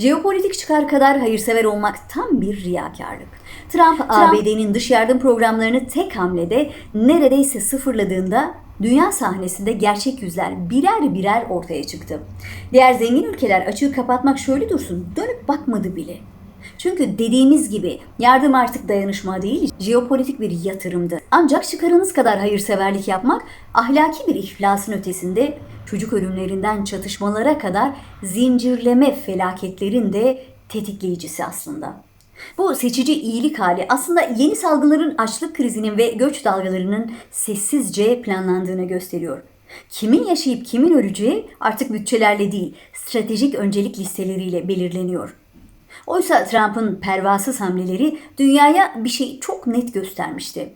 Jeopolitik çıkar kadar hayırsever olmak tam bir riyakarlık. Trump, ABD'nin dış yardım programlarını tek hamlede neredeyse sıfırladığında dünya sahnesinde gerçek yüzler birer birer ortaya çıktı. Diğer zengin ülkeler açığı kapatmak şöyle dursun dönüp bakmadı bile. Çünkü dediğimiz gibi yardım artık dayanışma değil, jeopolitik bir yatırımdı. Ancak çıkarınız kadar hayırseverlik yapmak ahlaki bir iflasın ötesinde çocuk ölümlerinden çatışmalara kadar zincirleme felaketlerin de tetikleyicisi aslında. Bu seçici iyilik hali aslında yeni salgınların açlık krizinin ve göç dalgalarının sessizce planlandığını gösteriyor. Kimin yaşayıp kimin öleceği artık bütçelerle değil, stratejik öncelik listeleriyle belirleniyor. Oysa Trump'ın pervasız hamleleri dünyaya bir şey çok net göstermişti.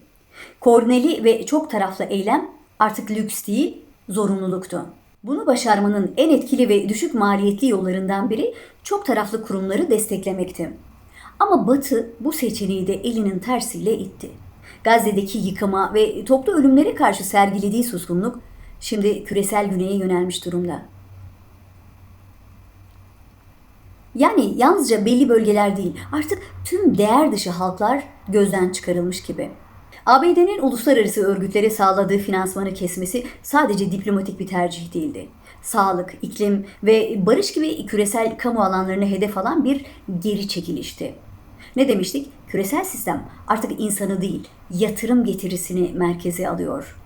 Korneli ve çok taraflı eylem artık lüks değil, zorunluluktu. Bunu başarmanın en etkili ve düşük maliyetli yollarından biri çok taraflı kurumları desteklemekti. Ama Batı bu seçeneği de elinin tersiyle itti. Gazze'deki yıkıma ve toplu ölümlere karşı sergilediği suskunluk şimdi küresel güneye yönelmiş durumda. Yani yalnızca belli bölgeler değil, artık tüm değer dışı halklar gözden çıkarılmış gibi. ABD'nin uluslararası örgütlere sağladığı finansmanı kesmesi sadece diplomatik bir tercih değildi. Sağlık, iklim ve barış gibi küresel kamu alanlarını hedef alan bir geri çekilişti. Ne demiştik? Küresel sistem artık insanı değil, yatırım getirisini merkeze alıyor.